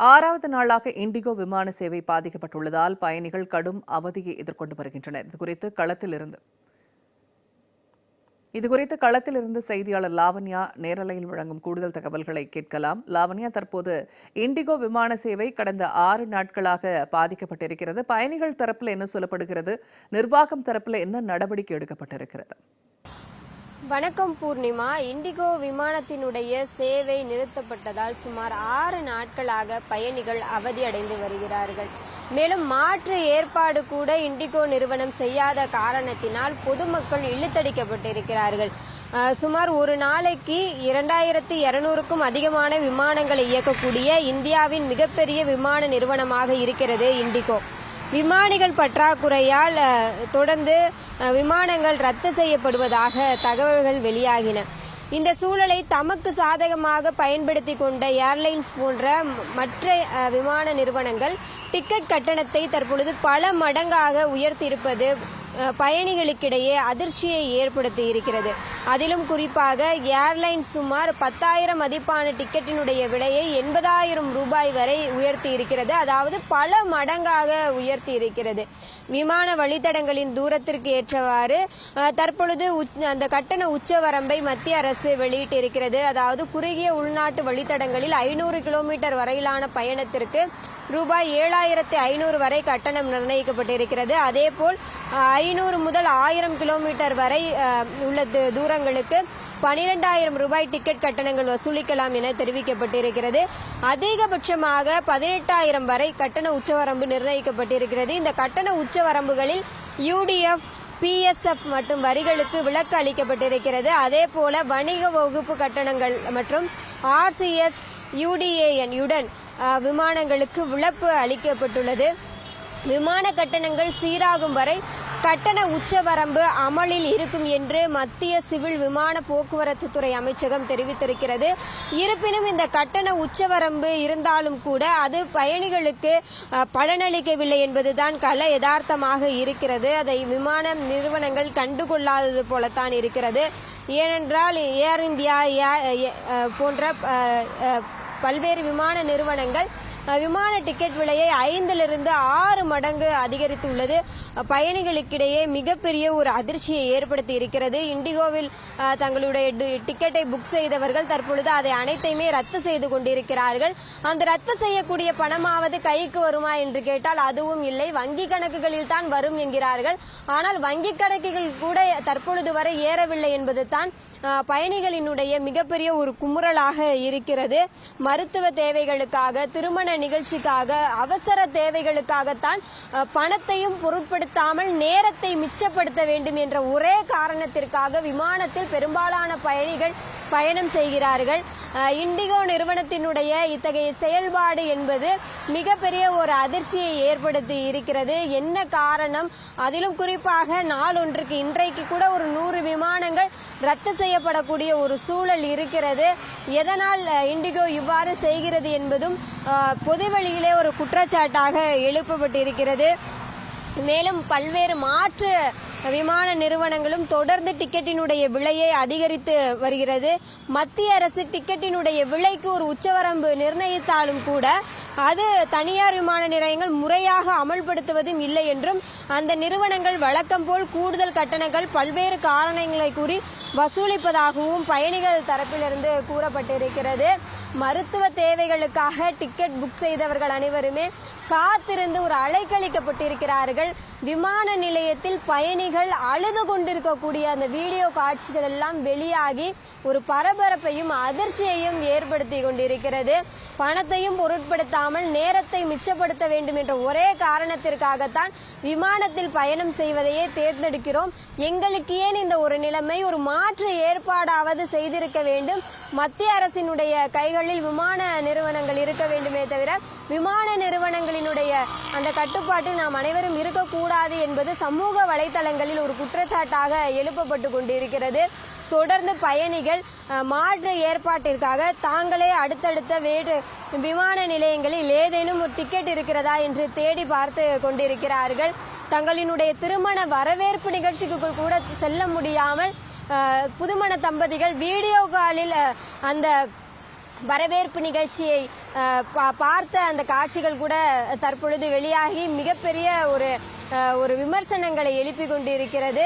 ஆறாவது நாளாக இண்டிகோ விமான சேவை பாதிக்கப்பட்டுள்ளதால் பயணிகள் கடும் அவதியை எதிர்கொண்டு வருகின்றனர். இதுகுறித்து களத்தில் இருந்து இதுகுறித்து களத்திலிருந்து செய்தியாளர் லாவண்யா நேரலையில் வழங்கும் கூடுதல் தகவல்களை கேட்கலாம். லாவண்யா தற்போது இண்டிகோ விமான சேவை கடந்த ஆறு நாட்களாக பாதிக்கப்பட்டிருக்கிறது. பயணிகள் தரப்பில் என்ன சொல்லப்படுகிறது? நிர்வாகம் தரப்பில் என்ன நடவடிக்கை எடுக்கப்பட்டிருக்கிறது? வணக்கம் பூர்ணிமா. இண்டிகோ விமானத்தினுடைய சேவை நிறுத்தப்பட்டதால் சுமார் ஆறு நாட்களாக பயணிகள் அவதியடைந்து வருகிறார்கள். மேலும் மாற்று ஏற்பாடு கூட இண்டிகோ நிறுவனம் செய்யாத காரணத்தினால் பொதுமக்கள் இழுத்தடிக்கப்பட்டிருக்கிறார்கள். சுமார் ஒரு நாளைக்கு இரண்டாயிரத்தி இருநூறுக்கும் அதிகமான விமானங்களை இயக்கக்கூடிய இந்தியாவின் மிகப்பெரிய விமான நிறுவனமாக இருக்கிறது இண்டிகோ. விமானிகள் பற்றாக்குறையால் தொடர்ந்து விமானங்கள் ரத்து செய்யப்படுவதாக தகவல்கள் வெளியாகின. இந்த சூழலை தமக்கு சாதகமாக பயன்படுத்தி கொண்ட ஏர்லைன்ஸ் போன்ற மற்ற விமான நிறுவனங்கள் டிக்கெட் கட்டணத்தை தற்பொழுது பல மடங்காக உயர்த்தியிருப்பது பயணிகளுக்கிடையே அதிர்ச்சியை ஏற்படுத்தி இருக்கிறது. அதிலும் குறிப்பாக ஏர்லைன்ஸ் சுமார் பத்தாயிரம் மதிப்பான டிக்கெட்டினுடைய விலையை எண்பதாயிரம் ரூபாய் வரை உயர்த்தி இருக்கிறது. அதாவது பல மடங்காக உயர்த்தி இருக்கிறது. விமான வழித்தடங்களின் தூரத்திற்கு ஏற்றவாறு தற்பொழுது உச்- அந்த கட்டண உச்சவரம்பை மத்திய அரசு வெளியிட்டிருக்கிறது. அதாவது குறுகிய உள்நாட்டு வழித்தடங்களில் ஐநூறு கிலோமீட்டர் வரையிலான பயணத்திற்கு ரூபாய் ஏழாயிரத்தி ஐநூறு வரை கட்டணம் நிர்ணயிக்கப்பட்டிருக்கிறது. அதேபோல் ஐ ஐநூறு முதல் ஆயிரம் கிலோமீட்டர் வரை உள்ள தூரங்களுக்கு பனிரெண்டாயிரம் ரூபாய் டிக்கெட் கட்டணங்கள் வசூலிக்கலாம் என தெரிவிக்கப்பட்டிருக்கிறது. அதிகபட்சமாக பதினெட்டாயிரம் வரை கட்டண உச்சவரம்பு நிர்ணயிக்கப்பட்டிருக்கிறது. இந்த கட்டண உச்சவரம்புகளில் யூடிஎஃப் பிஎஸ்எஃப் மற்றும் வரிகளுக்கு விலக்கு அளிக்கப்பட்டிருக்கிறது. அதே போல வணிக வகுப்பு கட்டணங்கள் மற்றும் ஆர்சிஎஸ் யூடிஏஎன் உடன் விமானங்களுக்கு விலப்பு அளிக்கப்பட்டுள்ளது. விமான கட்டணங்கள் சீராகும் வரை கட்டண உச்சவரம்பு அமலில் இருக்கும் என்று மத்திய சிவில் விமான போக்குவரத்து துறை அமைச்சகம் தெரிவித்திருக்கிறது. இருப்பினும் இந்த கட்டண உச்சவரம்பு இருந்தாலும் கூட அது பயணிகளுக்கு பலனளிக்கவில்லை என்பதுதான் கள யதார்த்தமாக இருக்கிறது. அதை விமான நிறுவனங்கள் கண்டுகொள்ளாதது போலத்தான் இருக்கிறது. ஏனென்றால் ஏர் இந்தியா ஏ- போன்ற பல்வேறு விமான நிறுவனங்கள் விமான டிக்கெட் விலையை ஐந்திலிருந்து ஆறு மடங்கு அதிகரித்துள்ளது. பயணிகளுக்கிடையே மிகப்பெரிய ஒரு அதிர்ச்சியை ஏற்படுத்தி இருக்கிறது. இண்டிகோவில் தங்களுடைய டி- டிக்கெட்டை புக் செய்தவர்கள் தற்பொழுது அதை அனைத்தையுமே ரத்து செய்து கொண்டிருக்கிறார்கள். அந்த ரத்து செய்யக்கூடிய பணமாவது கைக்கு வருமா என்று கேட்டால் அதுவும் இல்லை. வங்கி கணக்குகளில் தான் வரும் என்கிறார்கள். ஆனால் வங்கி கணக்குகள் கூட தற்பொழுது வரை ஏறவில்லை என்பது தான் பயணிகளினுடைய மிகப்பெரிய ஒரு குமுறலாக இருக்கிறது. மருத்துவ தேவைகளுக்காக திருமண நிகழ்ச்சிக்காக அவசர தேவைகளுக்காகத்தான் பணத்தையும் பொருட்படுத்தாமல் நேரத்தை மிச்சப்படுத்த வேண்டும் என்ற ஒரே காரணத்திற்காக விமானத்தில் பெரும்பாலான பயணிகள் பயணம் செய்கிறார்கள். இண்டிகோ நிறுவனத்தினுடைய இத்தகைய செயல்பாடு என்பது மிகப்பெரிய ஒரு அதிர்ச்சியை ஏற்படுத்தி இருக்கிறது. என்ன காரணம்? அதிலும் குறிப்பாக நாளொன்றுக்கு இன்றைக்கு கூட ஒரு நூறு விமானங்கள் ரத்து செய்யப்படக்கூடிய ஒரு சூழல் இருக்கிறது. எதனால் இண்டிகோ இவ்வாறு செய்கிறது என்பதும் அஹ், பொதுவெளியிலே ஒரு குற்றச்சாட்டாக எழுப்பப்பட்டிருக்கிறது. மேலும் பல்வேறு மாற்று விமான நிறுவனங்களும் தொடர்ந்து டிக்கெட்டினுடைய விலையை அதிகரித்து வருகிறது. மத்திய அரசு டிக்கெட்டினுடைய விலைக்கு ஒரு உச்சவரம்பு நிர்ணயித்தாலும் கூட அது தனியார் விமான நிலையங்கள் முறையாக அமல்படுத்துவதும் இல்லை என்றும் அந்த நிறுவனங்கள் வழக்கம் போல் கூடுதல் கட்டணங்கள் பல்வேறு காரணங்களை கூறி வசூலிப்பதாகவும் பயணிகள் தரப்பிலிருந்து கூறப்பட்டிருக்கிறது. மருத்துவ தேவைகளுக்காக டிக்கெட் புக் செய்தவர்கள் அனைவருமே காத்திருந்து ஒரு அலைக்கழிக்கப்பட்டிருக்கிறார்கள். விமான நிலையத்தில் பயணிகள் அழுது கொண்டிருக்கக்கூடிய அந்த வீடியோ காட்சிகள் எல்லாம் வெளியாகி ஒரு பரபரப்பையும் அதிர்ச்சியையும் ஏற்படுத்தி கொண்டிருக்கிறது. பணத்தையும் பொருட்படுத்தாமல் நேரத்தை மிச்சப்படுத்த வேண்டும் என்ற ஒரே காரணத்திற்காகத்தான் விமானத்தில் பயணம் செய்வதையே தேர்ந்தெடுக்கிறோம். எங்களுக்கு ஏன் இந்த ஒரு நிலைமை ஒரு மாற்று ஏற்பாடாவது செய்திருக்க வேண்டும்? மத்திய அரசினுடைய கைகளில் விமான நிறுவனங்கள் இருக்க வேண்டுமே தவிர விமான நிறுவனங்களினுடைய அந்த கட்டுப்பாட்டில் நாம் அனைவரும் கூடாது என்பது சமூக வலைதளங்களில் ஒரு குற்றச்சாட்டாக எழுப்பப்பட்டு கொண்டிருக்கிறது. தொடர்ந்து பயணிகள் மாற்று ஏற்பாட்டிற்காக தாங்களே அடுத்தடுத்த வேறு விமான நிலையங்களில் ஏதேனும் ஒரு டிக்கெட் இருக்கிறதா என்று தேடி பார்த்து கொண்டிருக்கிறார்கள். தங்களினுடைய திருமண வரவேற்பு நிகழ்ச்சிக்கு கூட செல்ல முடியாமல் புதுமண தம்பதிகள் வீடியோ காலில் அந்த வரவேற்பு நிகழ்ச்சியை பா- பார்த்த அந்த காட்சிகள் கூட தற்பொழுது வெளியாகி மிகப்பெரிய ஒரு ஒரு விமர்சனங்களை எழுப்பி கொண்டிருக்கிறது.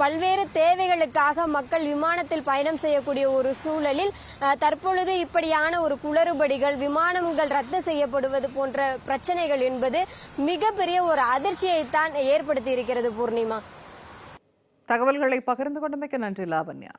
பல்வேறு தேவைகளுக்காக மக்கள் விமானத்தில் பயணம் செய்யக்கூடிய ஒரு சூழலில் தற்பொழுது இப்படியான ஒரு குளறுபடிகள் விமானங்கள் ரத்து செய்யப்படுவது போன்ற பிரச்சனைகள் என்பது மிகப்பெரிய ஒரு அதிர்ச்சியைத்தான் ஏற்படுத்தி இருக்கிறது பூர்ணிமா. தகவல்களை பகிர்ந்து கொண்டமைக்கு நன்றி லாவண்யா.